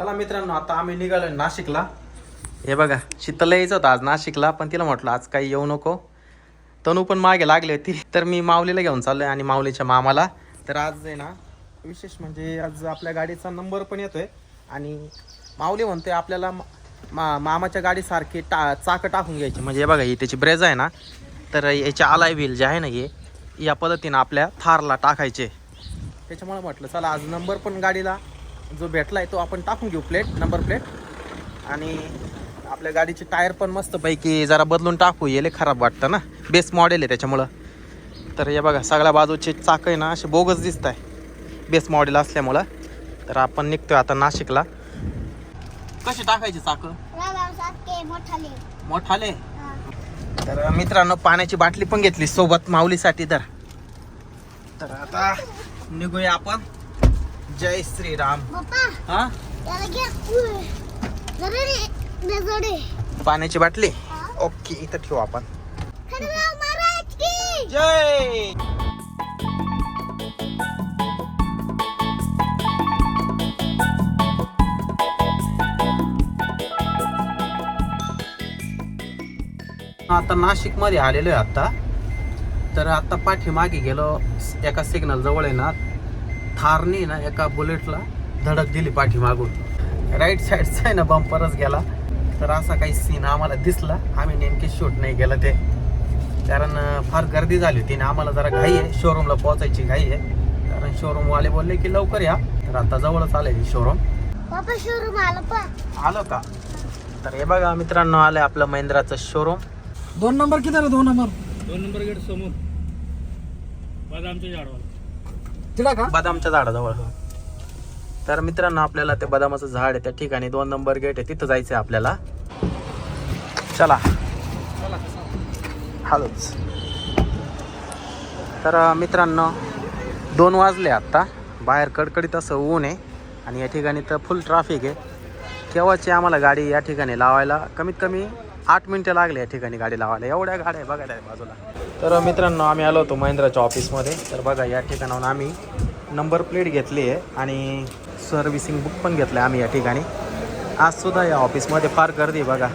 चला मित्रांनो आता आम्ही निघालोय नाशिकला. हे बघा शीतल यायचं होतं आज नाशिकला पण तिला म्हटलं आज काही येऊ नको. तनू पण मागे लागली होती. तर मी माऊलीला घेऊन चाललोय आणि माऊलीच्या मामाला. तर आज आहे ना विशेष म्हणजे आज आपल्या गाडीचा नंबर पण येतोय. आणि माऊली म्हणतोय आपल्याला मा- मा मामाच्या गाडीसारखी टा चाकं टाकून घ्यायची. म्हणजे हे बघा ही त्याची ब्रेज आहे ना तर याचे आलाय व्हील जे आहे ना हे या पद्धतीनं आपल्या थारला टाकायचे. त्याच्यामुळे म्हटलं चला आज नंबर पण गाडीला जो भेटला आहे तो आपण टाकून घेऊ प्लेट नंबर प्लेट आणि आपल्या गाडीचे टायर पण मस्तपैकी जरा बदलून टाकू येले खराब वाटतं ना. बेस्ट मॉडेल आहे त्याच्यामुळं. तर हे बघा सगळ्या बाजूचे चाक आहे ना असे बोगस दिसत आहे बेस्ट मॉडेल असल्यामुळं. तर आपण निघतोय आता नाशिकला. कशी टाकायची चाक? मोठाले. तर मित्रांनो पाण्याची बाटली पण घेतली सोबत माऊलीसाठी तर. तर आता निघूया आपण. जय श्रीराम. हा? पाण्याची बाटली? ओके इथं ठेवू आपण. जय! आता नाशिकमध्ये आलेलो आहे आता. तर आता पाठीमागे गेलो एका सिग्नल जवळ आहे ना थारनी ना एका बुलेटला धडक दिली पाठीमागून. राईट साईडचा आहे ना बंपरच गेला. तर असा काही सीन आम्हाला दिसला. आम्ही नेमके शूट नाही केलं ते. कारण फार गर्दी झाली होती आणि आम्हाला जरा घाई आहे. शोरूमला पोहोचायची घाई आहे. कारण शोरूम वाले बोलले की लवकर या. तर आता जवळच आलंय शोरूम शोरूम आलं आलं का? तर हे बघा मित्रांनो आलंय आपलं महिंद्राचं शोरूम दोन नंबर किती दोन नंबर दोन नंबर गेट समोर. झाडवाला तिला का? बदामच्या झाडाजवळ तर मित्रांनो आपल्याला ते बदामाचं झाड आहे त्या ठिकाणी दोन नंबर गेट आहे तिथं जायचं आहे आपल्याला. चला. हॅलोच तर मित्रांनो दोन वाजले आत्ता बाहेर कडकडीत असं ऊन आहे आणि या ठिकाणी तर फुल ट्राफिक आहे. केव्हाची आम्हाला गाडी या ठिकाणी लावायला? कमीत कमी आठ मिनटं लागले या ठिकाणी गाडी लावायला. एवढ्या गाड्या आहे बघायला आहे बाजूला. तर मित्रांनो आम्ही आलो होतो महिंद्राच्या ऑफिसमध्ये. तर बघा या ठिकाणाहून आम्ही नंबर प्लेट घेतली आहे आणि सर्व्हिसिंग बुक पण घेतलं आहे आम्ही या ठिकाणी. आजसुद्धा या ऑफिसमध्ये फार गर्दी आहे बघा.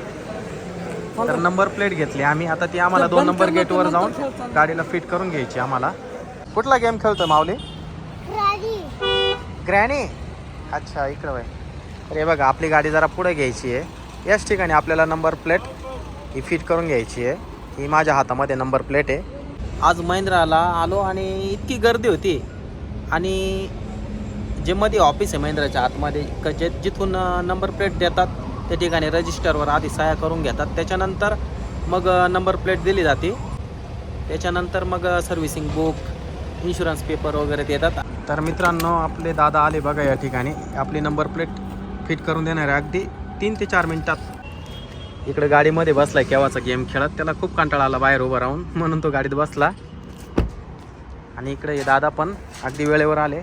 तर नंबर प्लेट घेतली आम्ही. आता ती आम्हाला दोन नंबर गेटवर जाऊन गाडीला फिट करून घ्यायची आम्हाला. कुठला गेम खेळतोय माऊली? ग्रॅनी अच्छा इकडं तर हे बघा आपली गाडी जरा पुढे घ्यायची आहे. याच ठिकाणी आपल्याला नंबर प्लेट ही फिट करून घ्यायची आहे. ही माझ्या हातामध्ये नंबर प्लेट आहे. आज महिंद्राला आलो आणि इतकी गर्दी होती. आणि जे मध्ये ऑफिस आहे महिंद्राच्या आतमध्ये क जे जिथून नंबर प्लेट देतात त्या ठिकाणी रजिस्टरवर आधी सह्या करून घेतात. त्याच्यानंतर मग नंबर प्लेट दिली जाते. त्याच्यानंतर मग सर्व्हिसिंग बुक इन्शुरन्स पेपर वगैरे देतात तर मित्रांनो आपले दादा आले बघा या ठिकाणी. आपली नंबर प्लेट फिट करून देणार आहे अगदी तीन ते चार मिनटात इकडे गाडीमध्ये बसलाय केव्हाचा गेम खेळत. त्याला खूप कंटाळा आला बाहेर उभं राहून. म्हणून तो गाडीत बसला. आणि इकडे दादा पण अगदी वेळेवर आले.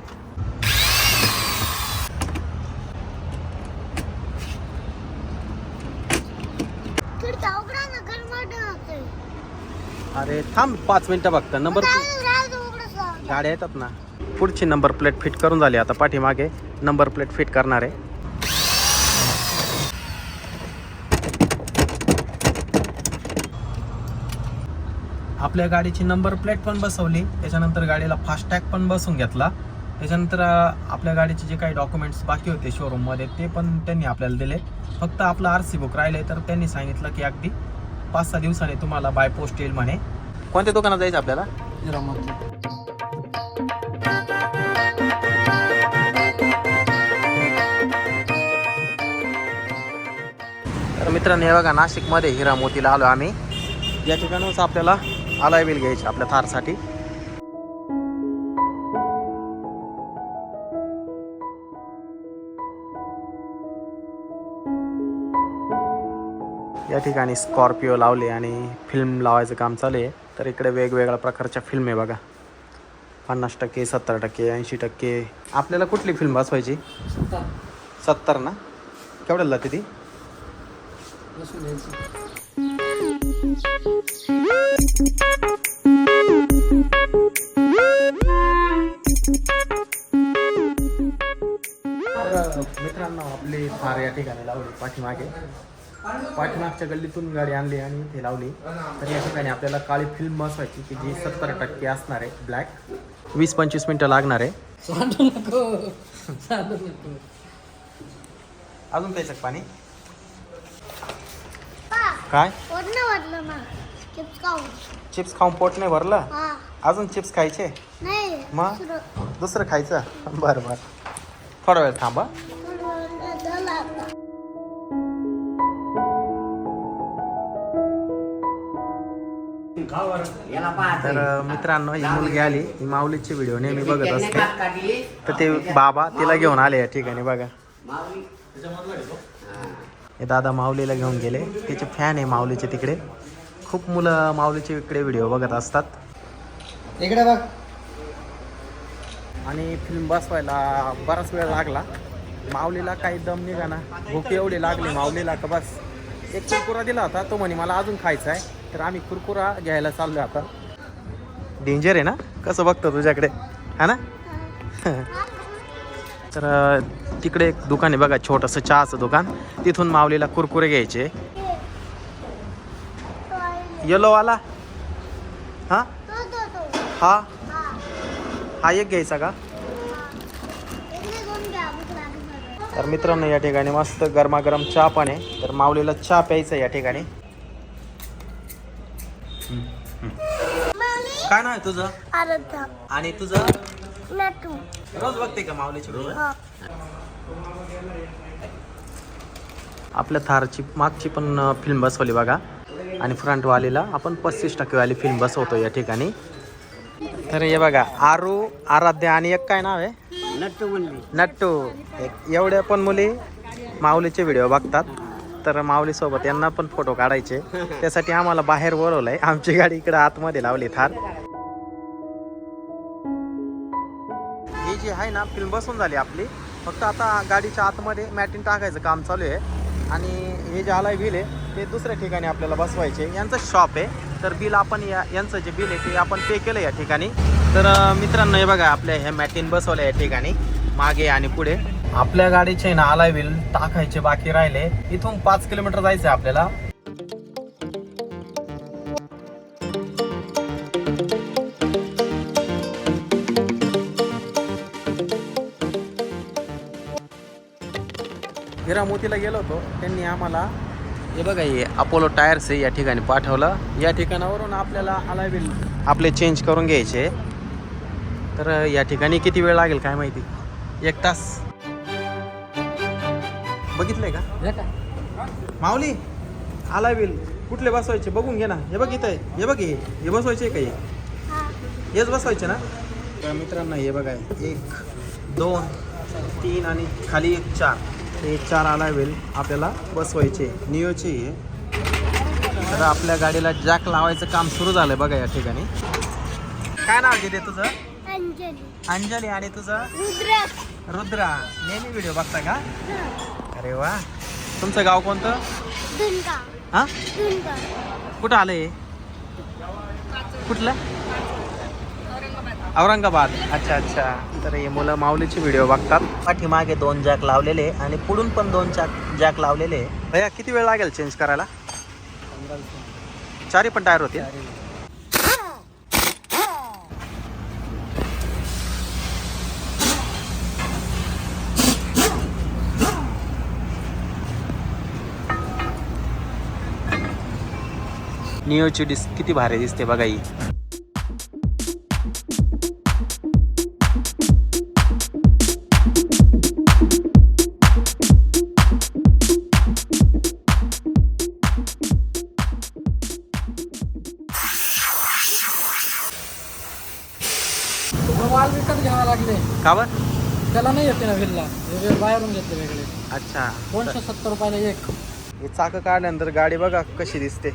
अरे थांब पाच मिनिटं बघता नंबर. गाड्या येतात ना. पुढची नंबर प्लेट फिट करून झाली आता पाठीमागे. नंबर प्लेट फिट करणार आहे. आपल्या गाडीची नंबर प्लेट पण बसवली त्याच्यानंतर गाडीला फास्टॅग पण बसून घेतला. त्याच्यानंतर आपल्या गाडीचे जे काही डॉक्युमेंट्स बाकी होते शोरूममध्ये ते पण त्यांनी आपल्याला दिले. फक्त आपलं आर सी बुक राहिले तर त्यांनी सांगितलं की अगदी पाच सहा दिवसाने तुम्हाला बाय पोस्ट येईल म्हणे. कोणत्या दुकानात जायचं आपल्याला? तर मित्रांनो हे बघा नाशिकमध्ये हिरा मोतीला आलो आम्ही. या ठिकाणूनच आपल्याला आलाय बिल घ्यायची आपल्या थारसाठी. या ठिकाणी स्कॉर्पिओ लावले आणि फिल्म लावायचं काम चालू आहे. तर इकडे वेगवेगळ्या प्रकारच्या फिल्म आहे बघा. पन्नास टक्के सत्तर टक्के ऐंशी टक्के. आपल्याला कुठली फिल्म बसवायची? सत्तर. ना? केवढ्याला ती? मित्रांनो आपली थार या ठिकाणी लावली पाठीमागे. पाठीमागच्या गल्लीतून गाडी आणली आणि इथे लावली. तर या ठिकाणी आपल्याला काळी फिल्म बसवायची की जी सत्तर टक्के असणार आहे ब्लॅक वीस पंचवीस मिनटं लागणार आहे. अजून प्यायचं पाणी? काय? वरण वाटलं ना चिप्स खाऊन. चिप्स खाऊन पोट नाही भरलं? हा. अजून चिप्स खायचे? नाही मग? दुसरं. दुसरं खायचं? बरं बरं. थोडा वेळ थांबा थोडं झालं आता. तर अं, मित्रांनो ही मुलगी आली. ही माऊलीची व्हिडिओ नेहमी बघत असते. तर ते बाबा तिला घेऊन आले या ठिकाणी बघा. हे दादा माऊलीला घेऊन गेले. त्याचे फॅन आहे माऊलीचे तिकडे. खूप मुलं माऊलीचे इकडे व्हिडिओ बघत असतात. इकडे बघ. आणि फिल्म बसवायला बराच वेळ लागला. माऊलीला काही दम निघा ना भूक एवढी लागली माऊलीला का बस. एक कुरकुरा दिला होता. तो म्हणे मला अजून खायचा आहे. तर आम्ही कुरकुरा घ्यायला चाललो आता. डेंजर आहे ना? कसं बघतो तुझ्याकडे? हा ना? तर तिकडे एक दुकान आहे बघा छोटंसं चहाचं दुकान. तिथून माऊलीला कुरकुरे घ्यायचे. येलोवाला हां. हा? हा. हा एक घ्यायचा का. तर मित्रांनो या ठिकाणी मस्त गरमागरम चहा पण आहे. तर माऊलीला चहा प्यायचा या ठिकाणी. काय नाव आहे तुझं. आणि तुझं. रोज बघते का माऊलीची. आपल्या थारची मागची पण फिल्म बसवली बघा. आणि फ्रंटवालीला आपण पस्तीस टक्केवाली फिल्म बसवतो या ठिकाणी. तर हे बघा आरू आराध्या आणि एक काय नाव आहे? नट्टू नट्टू. एवढ्या पण मुली माऊलीचे व्हिडिओ बघतात. तर माऊलीसोबत यांना पण फोटो काढायचे. त्यासाठी आम्हाला बाहेर बोलवलं आहे आमची गाडी इकडे आतमध्ये लावली थार. ही जी आहे ना फिल्म बसून झाली आपली. फक्त आता गाडीच्या आतमध्ये मॅटिन टाकायचं काम चालू आहे. आणि हे जे आलाय बिल आहे ते दुसऱ्या ठिकाणी आपल्याला बसवायचे. यांचं शॉप आहे. तर बिल आपण या यांचं जे बिल आहे ते आपण पे केलं या ठिकाणी. तर मित्रांनो हे बघा आपल्या ह्या मॅटिन बसवलं या ठिकाणी. मागे आणि पुढे. आपल्या गाडीचे ना आलाय बिल टाकायचे बाकी राहिले. इथून पाच किलोमीटर जायचं आहे आपल्याला. हिरामोतीला गेलो होतो. त्यांनी आम्हाला हे बघा हे अपोलो टायर्स आहे या ठिकाणी पाठवलं. या ठिकाणावरून आपल्याला अलायबिल आपले चेंज करून घ्यायचे. तर या ठिकाणी किती वेळ लागेल काय माहिती? एक तास. बघितलंय का? काय? माऊली अलायबिल कुठले बसवायचे? बघून घे ना. हे बघ इथं. आहे. हे बघ हे. हे बसवायचे का हे? हा. हेच बसवायचे ना? तर मित्रांनो हे बघा. एक दोन तीन आणि खाली एक चार. हे चार अलावेल आपल्याला बसवायचे नियोचे हे तर आपल्या गाडीला जॅक लावायचं काम सुरू झालंय बघा या ठिकाणी. काय नाव घेते तुझं? अंजली. अंजली आणि तुझं? रुद्र. रुद्रा. नेहमी व्हिडिओ बघता का? अरे वा. तुमचं गाव कोणतं? हां? कुठं आलं हे? कुठलं? औरंगाबाद. अच्छा अच्छा. तर हे मुलं माऊलीचे व्हिडिओ बघतात. पाठीमागे दोन जॅक लावलेले आणि पुढून पण दोन जॅक जॅक लावलेले भैया किती वेळ लागेल चेंज करायला? चारी पण टायर होते निओची डिस्क किती भारी दिसते बघा ही. का बर? त्याला नाही येते ना विल्ला. वेगळे बाहेरून घेतले वेगळे. अच्छा. दोनशे सत्तर रुपयाला एक. हे चाकं काढल्यानंतर गाडी बघा कशी दिसते.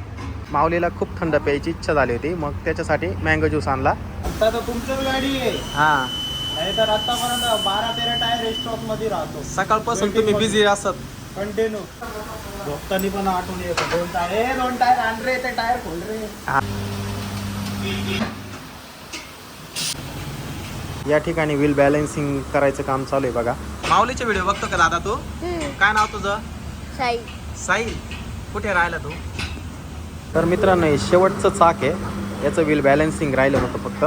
माऊलीला खूप थंड प्यायची इच्छा झाली होती. मग त्याच्यासाठी मँगो ज्यूस आणला. आता तर तुमचीच गाडी आहे. हा. नाही तर आतापर्यंत बारा तेरा टायर रेस्टॉपमध्ये राहतो. सकाळपासून तुम्ही बिझी असत. कंटिन्यू झोपतानी पण आठवण येतो दोन टायर ए दोन टायर आण रे ते टायर खोल रे. या ठिकाणी व्हील बॅलन्सिंग करायचं काम चालू आहे बघा. माऊलीचे व्हिडिओ बघतो का दादा तू. काय नाव तुझं? साई. साहिल कुठे राहिला तू? तर मित्रांनो हे शेवटचं चाक आहे. याचं व्हील बॅलन्सिंग राहिलं होतं फक्त.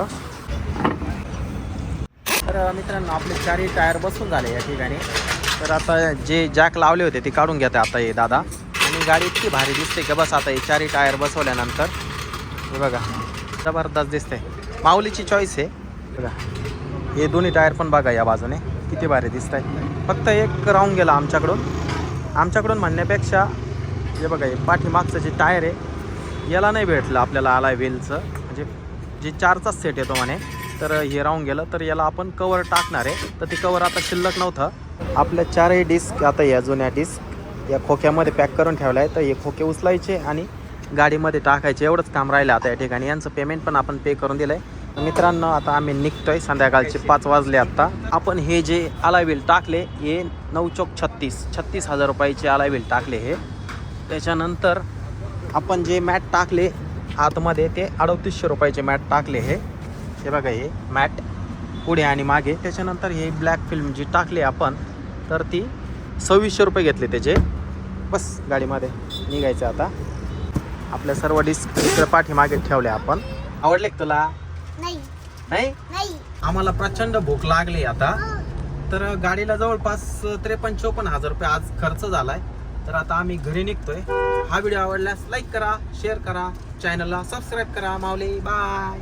तर मित्रांनो आपले चारही टायर बसून झाले या ठिकाणी. तर आता जे जॅक लावले होते ते काढून घेते आता हे दादा. आणि गाडी इतकी भारी दिसते की बस आता हे चारही टायर बसवल्यानंतर. हे बघा जबरदस्त दिसते. माऊलीची चॉईस आहे. बघा. हे दोन्ही टायर पण बघा या बाजूने किती भारी दिसत आहे फक्त एक राहून गेला आमच्याकडून. आमच्याकडून म्हणण्यापेक्षा हे बघा हे पाठीमागचं जे टायर आहे याला नाही भेटलं आपल्याला आलाय व्हीलचं म्हणजे जे चारचाच सेट येतो म्हणे तर हे राहून गेलं तर याला आपण कवर टाकणार आहे. तर ते कवर आता शिल्लक नव्हतं. आपल्या चारही डिस्क आता या जुन्या डिस्क या खोक्यामध्ये पॅक करून ठेवला आहे तर हे खोके उचलायचे आणि गाडीमध्ये टाकायचे. एवढंच काम राहिलं आता या ठिकाणी. यांचं पेमेंट पण आपण पे करून दिलं आहे मित्रांनो आता आम्ही निघतोय. संध्याकाळचे पाच वाजले आत्ता आपण हे जे अलायविल टाकले हे नऊ चौक छत्तीस. छत्तीस हजार रुपयाचे अलायविल टाकले हे. त्याच्यानंतर आपण जे मॅट टाकले आतमध्ये ते अडतीसशे रुपयाचे मॅट टाकले हे. हे बघा हे मॅट पुढे आणि मागे. त्याच्यानंतर हे ब्लॅक फिल्म जी टाकली आपण तर ती सव्वीसशे रुपये घेतले त्याचे. बस गाडीमध्ये निघायचं आता. आपल्या सर्व डिस्क इकडे पाठीमागे ठेवले आपण. आवडले तुला? नाही? आम्हाला प्रचंड भूक लागली आता. तर गाडीला जवळपास त्रेपन्न चोपन्न हजार रुपये आज खर्च झालाय. तर आता आम्ही घरी निघतोय. हा व्हिडिओ आवडल्यास लाईक करा शेअर करा चॅनलला सबस्क्राईब करा माऊली. बाय